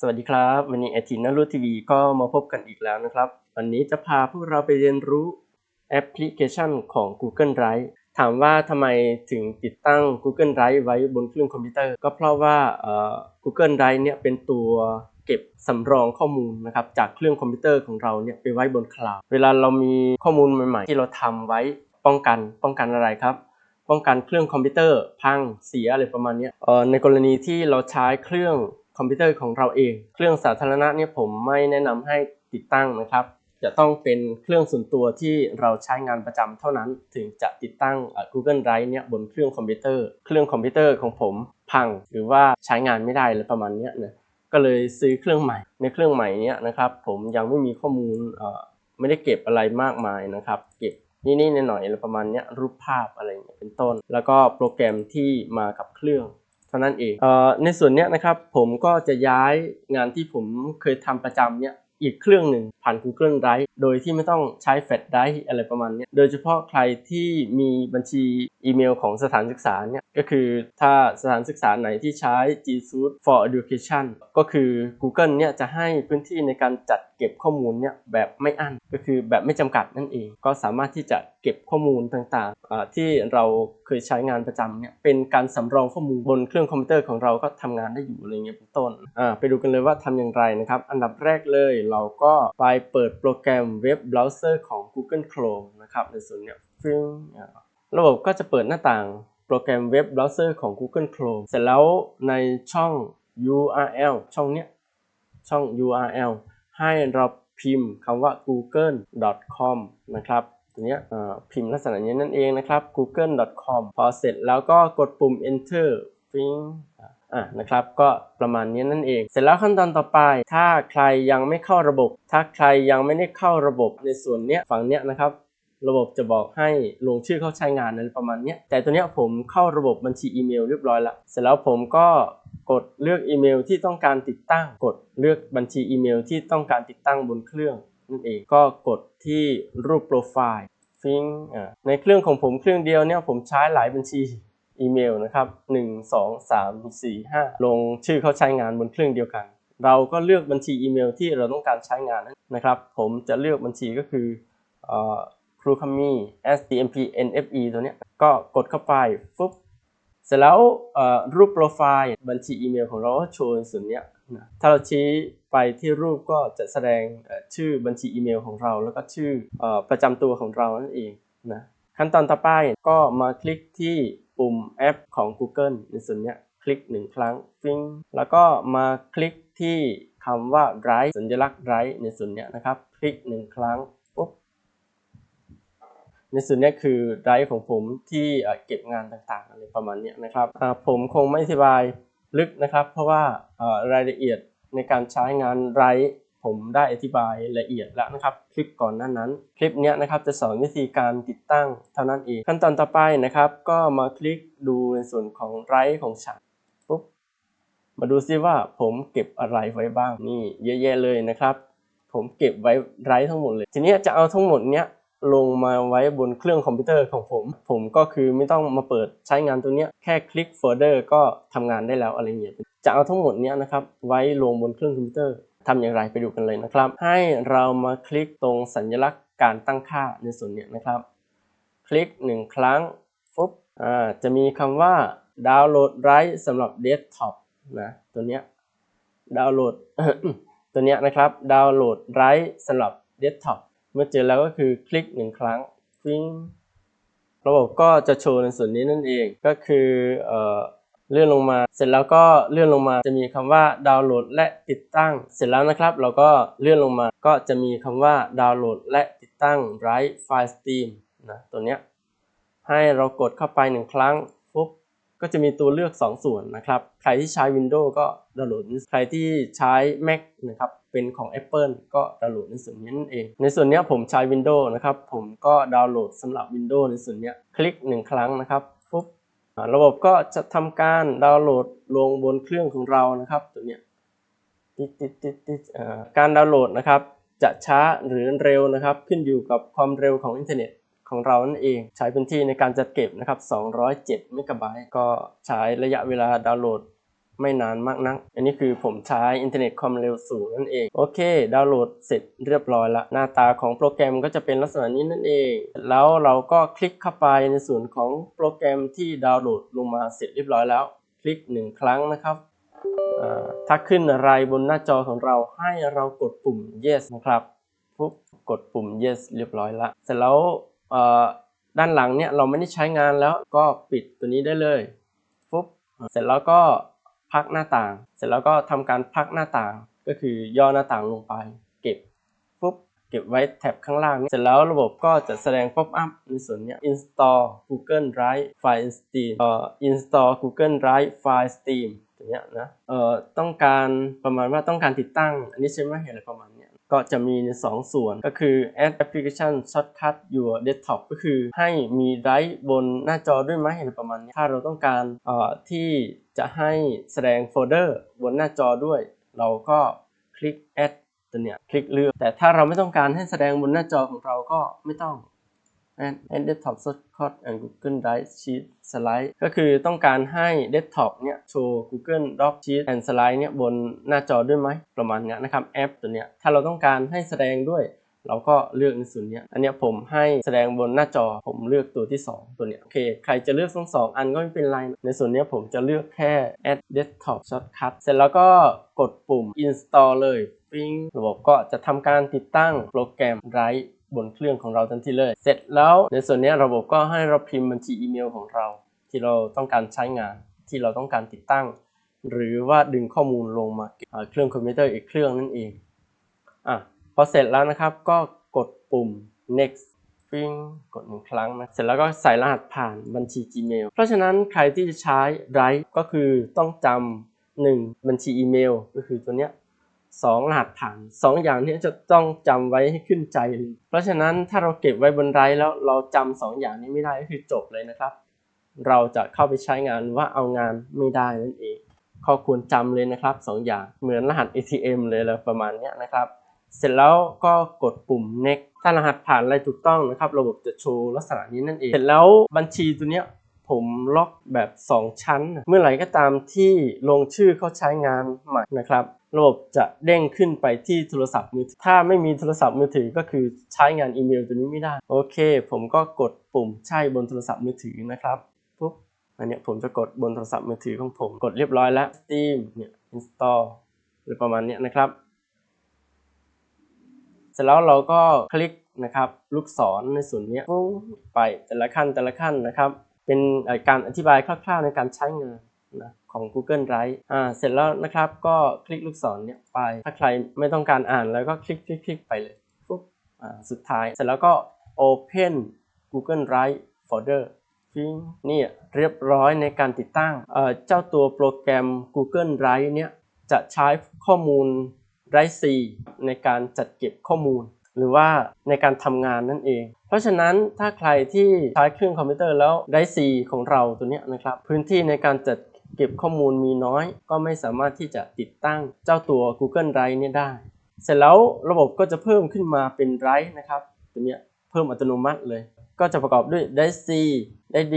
สวัสดีครับ วันนี้แอทีนรุทีวีก็มาพบกันอีกแล้วนะครับ วันนี้จะพาพวกเราไปเรียนรู้แอปพลิเคชันของ Google Drive ถามว่าทำไมถึงติดตั้ง Google Drive ไว้บนเครื่องคอมพิวเตอร์ ก็เพราะว่า Google Drive เนี่ยเป็นตัวเก็บสำรองข้อมูลนะครับจากเครื่องคอมพิวเตอร์ของเราเนี่ยไปไว้บนคลาวด์เวลาเรามีข้อมูลใหม่ ๆ ที่เราทำไว้ป้องกันป้องกันอะไรครับ ป้องกันเครื่องคอมพิวเตอร์พังเสียอะไรประมาณนี้ในกรณีที่เราใช้เครื่อง คอมพิวเตอร์ของเราเอง เครื่องสาธารณะเนี่ยผมไม่แนะนำให้ติดตั้งนะครับ จะต้องเป็นเครื่องส่วนตัวที่เราใช้งานประจำเท่านั้น ถึงจะติดตั้งอ่อ Google Drive เนี่ยบนเครื่องคอมพิวเตอร์ เครื่องคอมพิวเตอร์ของผมพังหรือว่าใช้งานไม่ได้อะไรประมาณนี้นะก็เลยซื้อเครื่องใหม่ ในเครื่องใหม่เนี้ยนะครับ ผมยังไม่มีข้อมูลอ่อไม่ได้เก็บอะไรมากมายนะครับ เก็บนี่ๆหน่อยๆอะไรประมาณนี้รูปภาพอะไรอย่างเงี้ยเป็นต้น แล้วก็โปรแกรมที่มากับเครื่อง ท่านั้นเองเอ่อในส่วนนี้นะครับผมก็จะย้ายงานที่ผมเคยทำประจำเนี้ยอีกเครื่องหนึ่งผ่าน Google Drive โดยที่ไม่ต้องใช้แฟลชไดรฟ์อะไรประมาณเนี้ยโดยเฉพาะใครที่มีบัญชีอีเมลของสถานศึกษาเนี่ยก็คือถ้าสถานศึกษาไหนที่ใช้ G Suite for Education ก็คือ Google เนี่ยจะให้พื้นที่ในการจัดเก็บข้อมูลเนี่ยแบบไม่อั้นก็คือแบบไม่จำกัดนั่นเอง ก็สามารถที่จะ เก็บข้อมูลต่างๆ ที่เราเคยใช้งานประจำเนี่ยเป็นการสำรองข้อมูลบนเครื่องคอมพิวเตอร์ของเราก็ทำงานได้อยู่อะไรเงี้ยเป็นต้นไปดูกันเลยว่าทำอย่างไรนะครับ อันดับแรกเลยเราก็ไปเปิดโปรแกรมเว็บเบราว์เซอร์ของ Google Chrome นะครับในส่วนเนี้ยฟิงอ่าระบบก็จะเปิดหน้าต่างโปรแกรมเว็บเบราว์เซอร์ของ Google Chrome เสร็จแล้วในช่อง URL ช่องเนี้ยช่อง URL ให้เราพิมพ์คำว่า google.com นะครับ ตัวนี้พิมพ์ลักษณะนี้นั่นเองนะครับ google.com พอเสร็จแล้วก็กดปุ่ม enter ฟิงอะนะครับก็ประมาณนี้นั่นเอง เสร็จแล้วขั้นตอนต่อไป ถ้าใครยังไม่เข้าระบบ ถ้าใครยังไม่ได้เข้าระบบในส่วนเนี้ยฝั่งเนี้ยนะครับระบบจะบอกให้ลงชื่อเข้าใช้งานอะไรประมาณนี้แต่ตัวนี้ผมเข้าระบบบัญชีอีเมลเรียบร้อยแล้ว เสร็จแล้วผมก็กดเลือกอีเมลที่ต้องการติดตั้ง กดเลือกบัญชีอีเมลที่ต้องการติดตั้งบนเครื่องนั่นเอง ก็กดที่รูปโปรไฟล์ิงในเครื่องของผมเครื่องเดียวเนี่ยผมใช้หลายบัญชีอีเมลนะครับ1 2 3 4 5 ลงชื่อเขาใช้งานบนเครื่องเดียวกัน เราก็เลือกบัญชีอีเมลที่เราต้องการใช้งานนะครับ ผมจะเลือกบัญชีก็คือครูคัมมี่ STMP NFE ตัวนี้ก็กดเข้าไปฟึบเสร็จแล้วรูปโปรไฟล์บัญชีอีเมลของเราก็โชว์ส่วนนี้ ถ้าเราชี้ไปที่รูปก็จะแสดงชื่อบัญชีอีเมลของเรา แล้วก็ชื่ออประจำตัวของเรานั่นเองนะขั้นตอนต่อไปก็มาคลิกที่ปุ่มแอปของ Google ในส่วนนี้คลิกหนึ่งครั้งฟิงแล้วก็มาคลิกที่คำว่า Drive สัญลักษณ์ Drive ในส่วนนี้นะครับ คลิกหนึ่งครั้งปุ๊บในส่วนนี้คือไดรฟ์ของผมที่เก็บงานต่างๆอะไรประมาณนี้นะครับผมคงไม่อธิบาย ลึกนะครับ เพราะว่ารายละเอียดในการใช้งานไรผมได้อธิบายละเอียดแล้วนะครับ คลิปก่อนหน้านั้น คลิปนี้นะครับจะสอนวิธีการติดตั้งเท่านั้นเอง ขั้นตอนต่อไปนะครับ ก็มาคลิกดูในส่วนของไรของฉันปุ๊บมาดูซิว่าผมเก็บอะไรไว้บ้างนี่เยอะแยะเลยนะครับ ผมเก็บไว้ไร้ทั้งหมดเลย ทีนี้จะเอาทั้งหมดเนี้ย ลงมาไว้บนเครื่องคอมพิวเตอร์ของผม ผมก็คือไม่ต้องมาเปิดใช้งานตัวเนี้ยแค่คลิกโฟลเดอร์ก็ทำงานได้แล้วอะไรเงี้ยจะเอาทั้งหมดเนี้ยนะครับไว้ลงบนเครื่องคอมพิวเตอร์ทำอย่างไรไปดูกันเลยนะครับ ให้เรามาคลิกตรงสัญลักษณ์การตั้งค่าในส่วนเนี้ยนะครับ คลิกหนึ่งครั้งฟุบอ่าจะมีคำว่าดาวน์โหลดไรสำหรับเดสก์ท็อปนะตัวเนี้ยดาวน์โหลดตัวเนี้ยนะครับดาวน์โหลดไรสำหรับเดสก์ท็อป เมื่อเจอแล้วก็คือคลิกหนึ่งครั้งฟิ้งระบบก็จะโชว์ในส่วนนี้นั่นเองก็คือเอ่อเลื่อนลงมา เสร็จแล้วก็เลื่อนลงมาจะมีคำว่าดาวน์โหลดและติดตั้ง เสร็จแล้วนะครับ เราก็เลื่อนลงมาก็จะมีคำว่าดาวน์โหลดและติดตั้งไรไฟล์สตรีมนะตัวเนี้ยให้เรากดเข้าไปหนึ่งครั้ง ก็จะมีตัวเลือก 2 ส่วนนะครับ ใครที่ใช้ Windows ก็ดาวน์โหลดใครที่ใช้ Mac นะครับ เป็นของ Apple ก็ดาวน์โหลดในส่วนนี้นั่นเอง ในส่วนนี้ผมใช้ Windows นะครับ ผมก็ดาวน์โหลดสำหรับ Windows ในส่วนนี้คลิก 1 ครั้งนะครับปุ๊บระบบก็จะทำการดาวน์โหลดลงบนเครื่องของเรานะครับ ตัวเนี้ยติดติดติดติดการดาวน์โหลดนะครับ จะช้าหรือเร็วนะครับ ขึ้นอยู่กับความเร็วของอินเทอร์เน็ต ของเรานั่นเอง ใช้พื้นที่ในการจัดเก็บนะครับ 207เมกะไบต์ก็ใช้ระยะเวลาดาวน์โหลดไม่นานมากนัก อันนี้คือผมใช้อินเทอร์เน็ตความเร็วสูงนั่นเอง โอเค ดาวน์โหลดเสร็จเรียบร้อยละ หน้าตาของโปรแกรมก็จะเป็นลักษณะนี้นั่นเอง แล้วเราก็คลิกเข้าไปในส่วนของโปรแกรมที่ดาวน์โหลดลงมาเสร็จเรียบร้อยแล้ว คลิกหนึ่งครั้งนะครับ ถ้าขึ้นอะไรบนหน้าจอของเราให้เรากดปุ่ม yes นะครับปุ๊บกดปุ่ม yes เรียบร้อยละ เสร็จแล้ว ด้านหลังเนี่ยเราไม่ได้ใช้งานแล้วก็ปิดตัวนี้ได้เลยปุ๊บเสร็จแล้วก็พักหน้าต่าง เสร็จแล้วก็ทำการพักหน้าต่างก็คือย่อหน้าต่างลงไป เก็บปุ๊บเก็บไว้แท็บข้างล่างนี้เสร็จแล้วระบบก็จะแสดง pop up ในส่วนนี้ install Google Drive File steam เอ่อ install Google Drive File steam อย่างเงี้ยนะเอ่อต้องการประมาณว่าต้องการติดตั้ง อันนี้ใช่ไหมอะไรประมาณเนี้ย ก็จะมีใน 2 ส่วนก็คือ add application shortcut your desktop ก็คือให้มีไรฟ์บนหน้าจอด้วยไหมหรือประมาณนี้ ถ้าเราต้องการที่จะให้แสดงโฟลเดอร์บนหน้าจอด้วย เราก็คลิก add ตัวเนี้ยคลิกเลือก แต่ถ้าเราไม่ต้องการให้แสดงบนหน้าจอของเราก็ไม่ต้อง add add desktop shortcut and Google Drive Sheet Slide ก็คือต้องการให้ desktop เนี่ยโชว์ Google Doc Sheet and Slide เนี่ยบนหน้าจอด้วยไหมประมาณนี้นะครับแอปตัวเนี้ยถ้าเราต้องการให้แสดงด้วยเราก็เลือกในส่วนเนี้ยอันเนี้ยผมให้แสดงบนหน้าจอผมเลือกตัวที่ 2 ตัวเนี้ยโอเค ใครจะเลือกทั้งสองอันก็ไม่เป็นไร ในส่วนเนี้ยผมจะเลือกแค่ add desktop shortcut เสร็จแล้วก็กดปุ่ม install เลย ปิ้งระบบก็จะทำการติดตั้งโปรแกรม Drive บนเครื่องของเราทันทีเลย เสร็จแล้วในส่วนนี้ระบบก็ให้เราพิมพ์บัญชีอีเมลของเรา ที่เราต้องการใช้งานที่เราต้องการติดตั้ง หรือว่าดึงข้อมูลลงมาเครื่องคอมพิวเตอร์อีกเครื่องนั่นเองอะพอเสร็จแล้วนะครับก็กดปุ่ม next ปิ้งกดหนึ่งครั้งนะเสร็จแล้วก็ใส่รหัสผ่านบัญชี Gmail เพราะฉะนั้นใครที่จะใช้ Drive ก็คือต้องจำหนึ่งบัญชีอีเมล ก็คือตัวเนี้ย สองรหัสผ่านสองอย่างนี้จะต้องจำไว้ให้ขึ้นใจเลยเพราะฉะนั้นถ้าเราเก็บไว้บนไรแล้วเราจำสองอย่างนี้ไม่ได้ก็คือจบเลยนะครับ เราจะเข้าไปใช้งานว่าเอางานไม่ได้นั่นเองข้อควรจำเลยนะครับสองอย่างเหมือนรหัส ATM เลยแล้วประมาณนี้นะครับ เสร็จแล้วก็กดปุ่ม next ถ้ารหัสผ่านอะไรถูกต้องนะครับ ระบบจะโชว์ลักษณะนี้นั่นเองเสร็จแล้วบัญชีตัวเนี้ย ผมล็อกแบบ 2 ชั้น เมื่อไหร่ก็ตามที่ลงชื่อเข้าใช้งานใหม่นะครับ ระบบจะเด้งขึ้นไปที่โทรศัพท์มือถือ ถ้าไม่มีโทรศัพท์มือถือก็คือใช้งานอีเมลตัวนี้ไม่ได้ โอเค ผมก็กดปุ่มใช่บนโทรศัพท์มือถือนะครับปุ๊บอันนี้ผมจะกดบนโทรศัพท์มือถือของผมกดเรียบร้อยแล้ว Steam เนี่ย install หรือประมาณนี้นะครับ เสร็จแล้วเราก็คลิกนะครับ ลูกศรในส่วนนี้ไปแต่ละขั้นแต่ละขั้นนะครับ เป็นการอธิบายคร่าวๆในการใช้งานนะของ Google Drive อ่าเสร็จแล้วนะครับก็คลิกลูกศรเนี่ยไป ถ้าใครไม่ต้องการอ่านแล้วก็คลิกคลิกคลิกไปเลยปุ๊บอ่าสุดท้าย เสร็จแล้วก็ Open Google Drive Folder นี่เรียบร้อยในการติดตั้งเเจ้าตัวโปรแกรม Google Drive เนี่ยจะใช้ข้อมูล Drive C ในการจัดเก็บข้อมูล หรือว่าในการทำงานนั่นเอง เพราะฉะนั้นถ้าใครที่ใช้เครื่องคอมพิวเตอร์แล้วได้ C ของเราตัวนี้นะครับ พื้นที่ในการจัดเก็บข้อมูลมีน้อย ก็ไม่สามารถที่จะติดตั้งเจ้าตัว Google Drive เนี่ยได้ เสร็จแล้วระบบก็จะเพิ่มขึ้นมาเป็น Drive นะครับ ตัวนี้เพิ่มอัตโนมัติเลย ก็จะประกอบด้วยได้ C ได้ D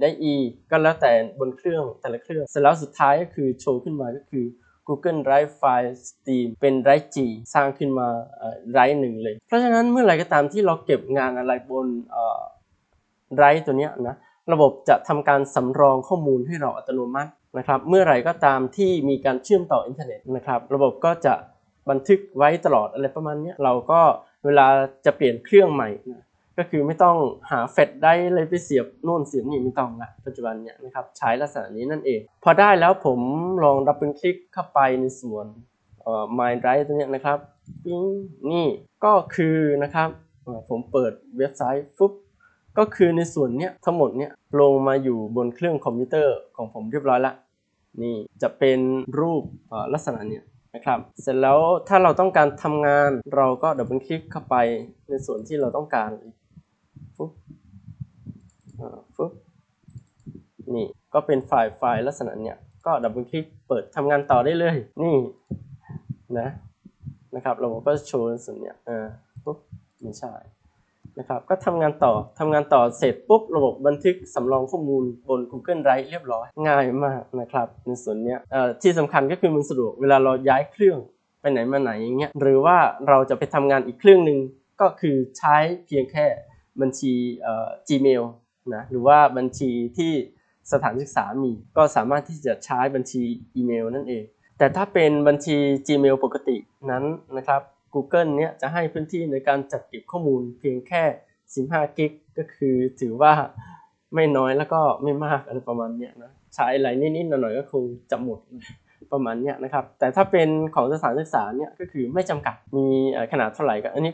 ได้ E ก็แล้วแต่บนเครื่องแต่ละเครื่อง เสร็จแล้วสุดท้ายก็คือโชว์ขึ้นมาก็คือ Google Drive File Steam เป็น Drive G สร้างขึ้นมาเอ่อ Drive หนึ่งเลย เพราะฉะนั้นเมื่อไหร่ก็ตามที่เราเก็บงานอะไรบนเอ่อ Drive ตัวนี้นะระบบจะทำการสำรองข้อมูลให้เราอัตโนมัตินะครับเมื่อไหร่ก็ตามที่มีการเชื่อมต่ออินเทอร์เน็ตนะครับระบบก็จะบันทึกไว้ตลอดอะไรประมาณนี้เราก็เวลาจะเปลี่ยนเครื่องใหม่นะ ก็คือไม่ต้องหาแฟลชได้เลยไปเสียบนู่นเสียบนี่ไม่ต้องละปัจจุบันเนี่ยนะครับใช้ลักษณะนี้นั่นเอง พอได้แล้วผมลองดับเบิลคลิกเข้าไปในส่วนเอ่อ My Drive ตัวเนี้ยนะครับปิ้งนี่ก็คือนะครับผมเปิดเว็บไซต์ฟุ๊บก็คือในส่วนเนี้ยทั้งหมดเนี้ยลงมาอยู่บนเครื่องคอมพิวเตอร์ของผมเรียบร้อยละนี่จะเป็นรูปเอ่อลักษณะเนี้ยนะครับเสร็จแล้วถ้าเราต้องการทำงานเราก็ดับเบิลคลิกเข้าไปในส่วนที่เราต้องการ ฟุ๊บฟุ๊บนี่ก็เป็นไฟล์ไฟล์ลักษณะเนี้ยก็ดับเบิลคลิกเปิดทำงานต่อได้เลย นี่นะนะครับระบบก็โชว์ส่วนเนี้ยอ่าปุ๊บไม่ใช่นะครับก็ทำงานต่อทำงานต่อเสร็จปุ๊บระบบบันทึกสำรองข้อมูลบน Google Drive เรียบร้อย ง่ายมากนะครับในส่วนเนี้ยเออที่สำคัญก็คือมันสะดวกเวลาเราย้ายเครื่องไปไหนมาไหนอย่างเงี้ยหรือว่าเราจะไปทำงานอีกเครื่องหนึ่งก็คือใช้เพียงแค่ บัญชี Gmail นะหรือว่าบัญชีที่สถานศึกษามี ก็สามารถที่จะใช้บัญชีอีเมลนั่นเอง แต่ถ้าเป็นบัญชี Gmail ปกตินั้นนะครับ Google เนี่ยจะให้พื้นที่ในการจัดเก็บข้อมูลเพียงแค่ 15 กิกก็คือถือว่าไม่น้อยแล้วก็ไม่มากอะไรประมาณเนี้ยนะใช้อะไรนิดๆหน่อยๆก็คงจะหมดประมาณเนี้ยนะครับ แต่ถ้าเป็นของสถานศึกษาเนี่ยก็คือไม่จำกัดมีขนาดเท่าไหร่ก็อันนี้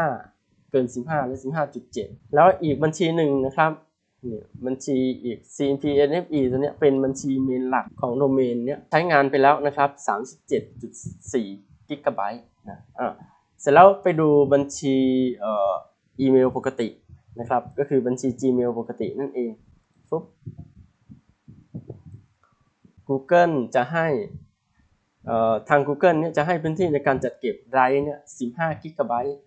15 เกิน 15 หรือ 15.7 แล้วอีกบัญชีหนึ่งนะครับเนี่ยบัญชีอีก CMP NFE ตัวเนี้ยเป็นบัญชีเมนหลักของโดเมนเนี่ยใช้งานไปแล้วนะครับ 37.4 กิกะไบต์นะอ่าเสร็จแล้วไปดูบัญชีเอ่ออีเมลปกตินะครับก็คือบัญชี Gmail ปกตินั่นเองปุ๊บ Google จะให้อ่อทาง Google เนี่ยจะให้พื้นที่ในการจัดเก็บไดรฟ์เนี่ย 15 กิกะไบต์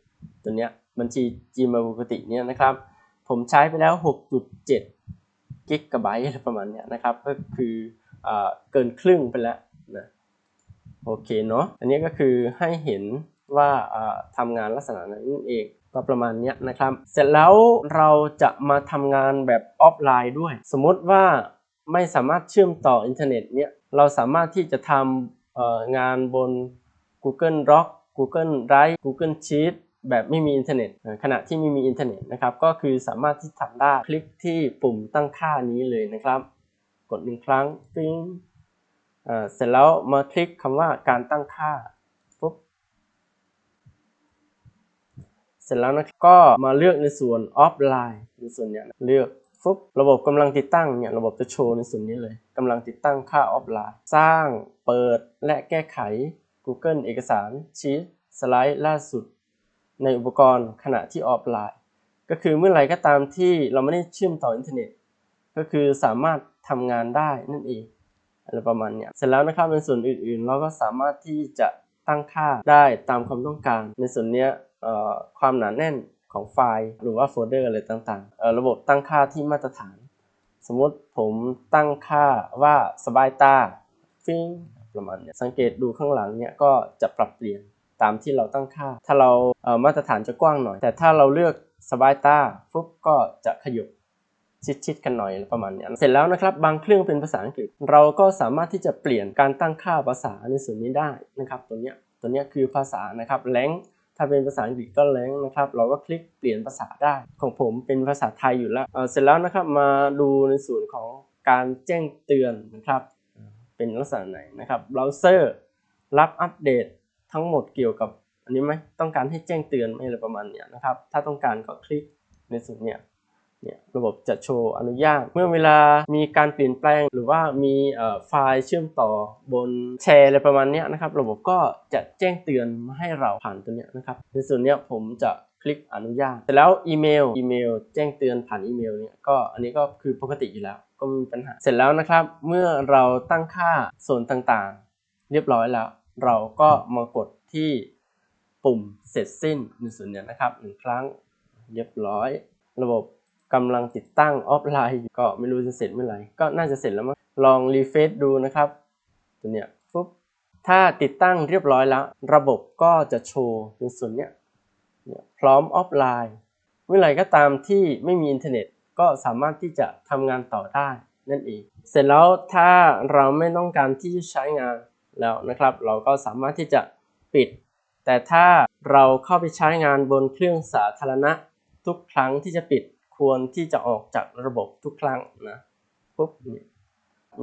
ตัวเนี้ย บัญชี Gmail ปกติเนี่ยนะครับ ผมใช้ไปแล้ว 6.7 กิกะไบต์ประมาณเนี้ยนะครับ ก็คือเอ่อเกินครึ่งไปแล้วนะโอเคเนาะอันนี้ก็คือให้เห็นว่าทำงานลักษณะนั้นเองก็ประมาณเนี้ยนะครับ เสร็จแล้วเราจะมาทำงานแบบออฟไลน์ด้วย สมมติว่าไม่สามารถเชื่อมต่ออินเทอร์เน็ตเนี่ยเราสามารถที่จะทำงานบน Google Docs Google Drive Google Sheets แบบไม่มีอินเทอร์เน็ตขณะที่ไม่มีอินเทอร์เน็ตนะครับก็คือสามารถที่ทำได้คลิกที่ปุ่มตั้งค่านี้เลยนะครับ กดหนึ่งครั้งปิ้งเสร็จแล้วมาคลิกคำว่าการตั้งค่าปุ๊บเสร็จแล้วนะก็มาเลือกในส่วนออฟไลน์ในส่วนเนี้ยเลือกฟุบระบบกำลังติดตั้งเนี่ยระบบจะโชว์ในส่วนนี้เลยกำลังติดตั้งค่าออฟไลน์ สร้างเปิดและแก้ไข Google เอกสารชีทสไลด์ล่าสุด ในอุปกรณ์ขณะที่ออฟไลน์ ก็คือเมื่อไรก็ตามที่เราไม่ได้เชื่อมต่ออินเทอร์เน็ต ก็คือสามารถทำงานได้นั่นเองอะไรประมาณเนี้ยเสร็จแล้วนะครับในส่วนอื่นๆ เราก็สามารถที่จะตั้งค่าได้ตามความต้องการ ในส่วนเนี้ยความหนาแน่นของไฟล์หรือว่าโฟลเดอร์อะไรต่างๆ ระบบตั้งค่าที่มาตรฐาน สมมติผมตั้งค่าว่าสบายตาฟิงประมาณเนี้ยสังเกตดูข้างหลังเนี่ยก็จะปรับเปลี่ยน ตามที่เราตั้งค่า ถ้าเราเมาตรฐานจะกว้างหน่อย แต่ถ้าเราเลือกสบายตาปุ๊บก็จะขยับชิดๆกันหน่อยประมาณนี้เสร็จแล้วนะครับบางเครื่องเป็นภาษาอังกฤษ เราก็สามารถที่จะเปลี่ยนการตั้งค่าภาษาในส่วนนี้ได้นะครับตัวเนี้ยตัวเนี้ยคือภาษานะครับแรงถ้าเป็นภาษาอังกฤษก็แรงนะครับเราก็คลิกเปลี่ยนภาษาได้ ของผมเป็นภาษาไทยอยู่แล้วเเสร็จแล้วนะครับมาดูในส่วนของการแจ้งเตือนนะครับเป็นลักษณะไหนนะครับเบราว์เซอร์รับอัปเดต ทั้งหมดเกี่ยวกับอันนี้ไหมต้องการให้แจ้งเตือนไหมอะไรประมาณเนี้ยนะครับ ถ้าต้องการก็คลิกในส่วนเนี้ยเนี่ยระบบจะโชว์อนุญาต เมื่อเวลามีการเปลี่ยนแปลง หรือว่ามีเอ่อไฟล์เชื่อมต่อบนแชร์อะไรประมาณเนี้ยนะครับ ระบบก็จะแจ้งเตือนมาให้เราผ่านตัวเนี้ยนะครับ ในส่วนเนี้ยผมจะคลิกอนุญาตเสร็จแล้วอีเมลอีเมล แจ้งเตือนผ่านอีเมลเนี่ยก็อันนี้ก็คือปกติอยู่แล้ว ก็ไม่มีปัญหา เสร็จแล้วนะครับ เมื่อเราตั้งค่าส่วนต่างๆ เรียบร้อยแล้ว เราก็มากดที่ปุ่มเสร็จสิ้นในส่วนเนี้ยนะครับหนึ่งครั้งเรียบร้อย ระบบกำลังติดตั้งออฟไลน์ก็ไม่รู้จะเสร็จเมื่อไหร่ก็น่าจะเสร็จแล้วมั้งลองรีเฟซดูนะครับ ตัวเนี้ยปุ๊บถ้าติดตั้งเรียบร้อยแล้ว ระบบก็จะโชว์ในส่วนเนี้ยเนี่ยพร้อมออฟไลน์ เมื่อไหร่ก็ตามที่ไม่มีอินเทอร์เน็ตก็สามารถที่จะทำงานต่อได้นั่นเอง เสร็จแล้วถ้าเราไม่ต้องการที่จะใช้งาน แล้วนะครับ เราก็สามารถที่จะปิด แต่ถ้าเราเข้าไปใช้งานบนเครื่องสาธารณะ ทุกครั้งที่จะปิดควรที่จะออกจากระบบทุกครั้งนะปุ๊บ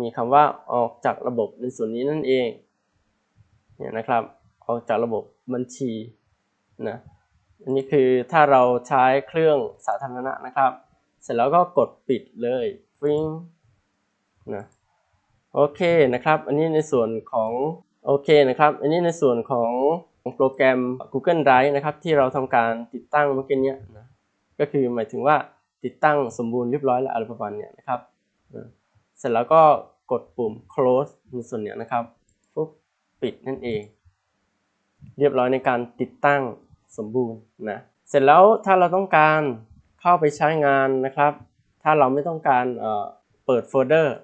มีคำว่าออกจากระบบในส่วนนี้นั่นเองเนี่ยนะครับออกจากระบบบัญชีนะอันนี้คือถ้าเราใช้เครื่องสาธารณะนะครับ เสร็จแล้วก็กดปิดเลยฟิงนะ โอเคนะครับ อันนี้ในส่วนของโอเคนะครับ อันนี้ในส่วนของโปรแกรม Google Drive นะครับ ที่เราทำการติดตั้งเมื่อกี้เนี้ยนะก็คือหมายถึงว่าติดตั้งสมบูรณ์เรียบร้อยแล้วอะไรประมาณเนี้ยนะครับเสร็จแล้วก็กดปุ่ม close ในส่วนเนี้ยนะครับปุ๊บปิดนั่นเอง เรียบร้อยในการติดตั้งสมบูรณ์นะเสร็จแล้วถ้าเราต้องการเข้าไปใช้งานนะครับ ถ้าเราไม่ต้องการเอ่อเปิดโฟลเดอร์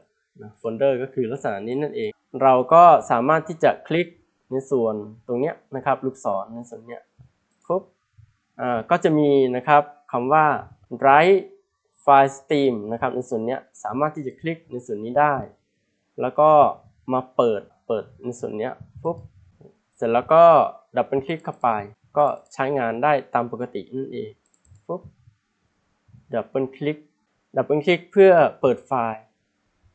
นะโฟลเดอร์ก็คือลักษณะนี้นั่นเอง เราก็สามารถที่จะคลิกในส่วนตรงเนี้ยนะครับ ลูกศรในส่วนเนี้ยปุ๊บอ่าก็จะมีนะครับคำว่า write file stream นะครับ ในส่วนเนี้ยสามารถที่จะคลิกในส่วนนี้ได้ แล้วก็มาเปิดเปิดในส่วนเนี้ยปุ๊บเสร็จแล้วก็ดับเบิลคลิกเข้าไป ก็ใช้งานได้ตามปกตินั่นเองปุ๊บดับเบิลคลิกดับเบิลคลิกเพื่อเปิดไฟล์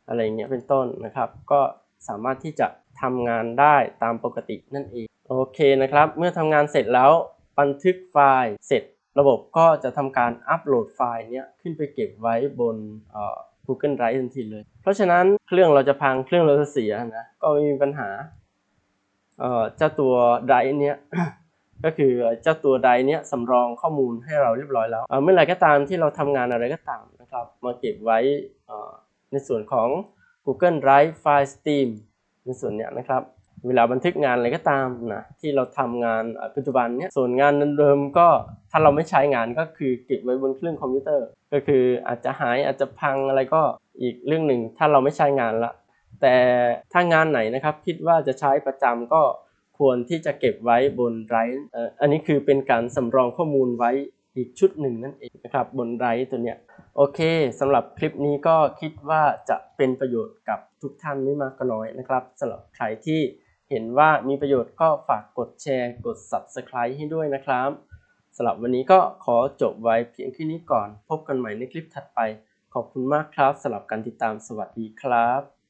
อะไรเงี้ยเป็นต้นนะครับ ก็สามารถที่จะทำงานได้ตามปกตินั่นเองโอเคนะครับ เมื่อทำงานเสร็จแล้วบันทึกไฟล์เสร็จ ระบบก็จะทำการอัปโหลดไฟล์เนี้ยขึ้นไปเก็บไว้บนเอ่อ Google Drive ทันทีเลย เพราะฉะนั้นเครื่องเราจะพังเครื่องเราจะเสียนะก็ไม่มีปัญหาเอ่อเจ้าตัวไดรฟ์เนี้ยก็คือเจ้าตัวไดรฟ์เนี้ยสำรองข้อมูลให้เราเรียบร้อยแล้วเอ่อเมื่อไรก็ตามที่เราทำงานอะไรก็ตามนะครับ มาเก็บไว้เอ่อ ในส่วนของ Google Drive File Stream ในส่วนเนี้ยนะครับ เวลาบันทึกงานอะไรก็ตามนะที่เราทำงานปัจจุบันเนี้ยส่วนงานเดิมก็ถ้าเราไม่ใช้งานก็คือเก็บไว้บนเครื่องคอมพิวเตอร์ ก็คืออาจจะหายอาจจะพังอะไรก็อีกเรื่องหนึ่งถ้าเราไม่ใช้งานละ แต่ถ้างานไหนนะครับคิดว่าจะใช้ประจำก็ควรที่จะเก็บไว้บนไดรฟ์เอออันนี้คือเป็นการสำรองข้อมูลไว้ อีกชุดหนึ่งนั่นเองนะครับบนไรตัวเนี้ยโอเคสำหรับคลิปนี้ก็คิดว่าจะเป็นประโยชน์กับทุกท่านไม่มากก็น้อยนะครับสำหรับใครที่เห็นว่ามีประโยชน์ก็ฝากกดแชร์กด Subscribe ให้ด้วยนะครับสำหรับวันนี้ก็ขอจบไว้เพียงแค่นี้ก่อน พบกันใหม่ในคลิปถัดไป ขอบคุณมากครับสำหรับการติดตามสวัสดีครับ